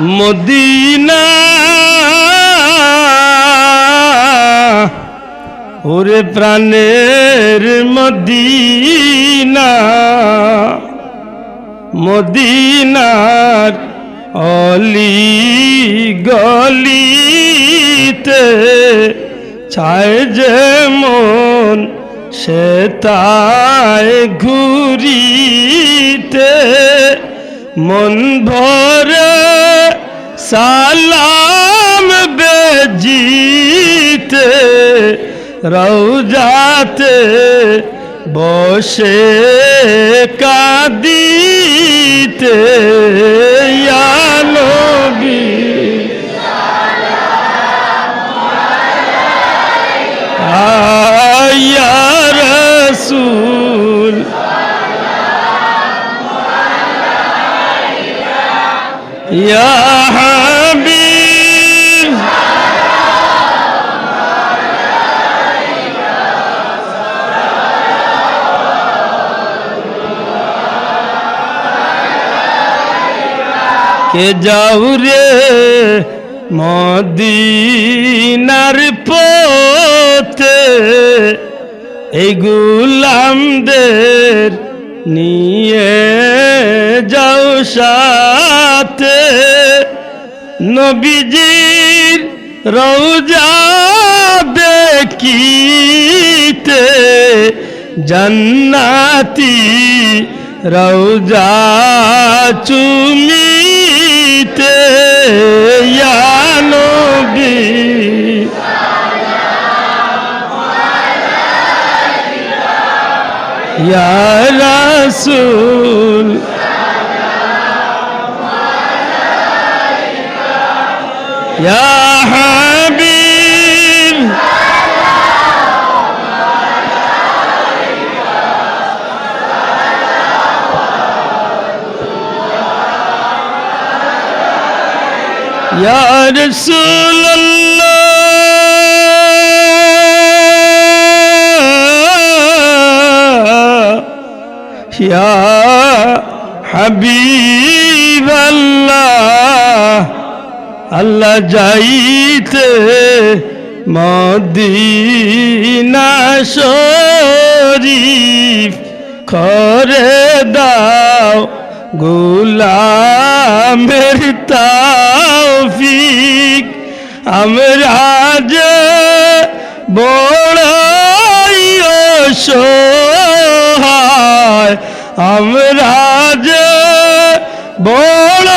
Medina. ওরে প্রাণের Medina. মদিনার অলি গলিতে ছায় যেমন সে তাই ঘুরিতে মন ভরে সালাম বেজিতে রৌজাতে বসে কাদিতে নবী। আয়া রসুল। ইয়া কে যাও রে মদিনার পথে? এই গুলামদের নিয়ে যাও সাথে। নবীজির রৌজা দেখিতে জান্নাতি রৌজা চুমিতে یا رسول یا حبیب یا رسول اللہ يا حبيب الله আল্লাহ যাইতে মদিনা শরীফ করে দাও গুলামের তাওফিক আমরা যে বড়াই অসহায় আমরা যে বড়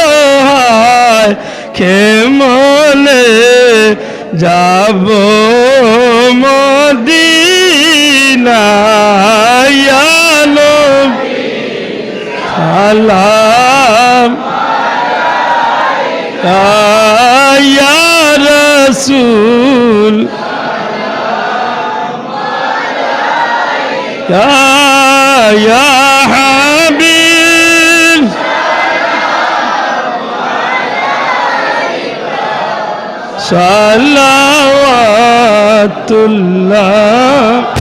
অসহায় কেমনে যাব মদিনায়ানো সালাম ইয়া রসুল ইয়া হাবিব সালাওয়াতুল্লাহ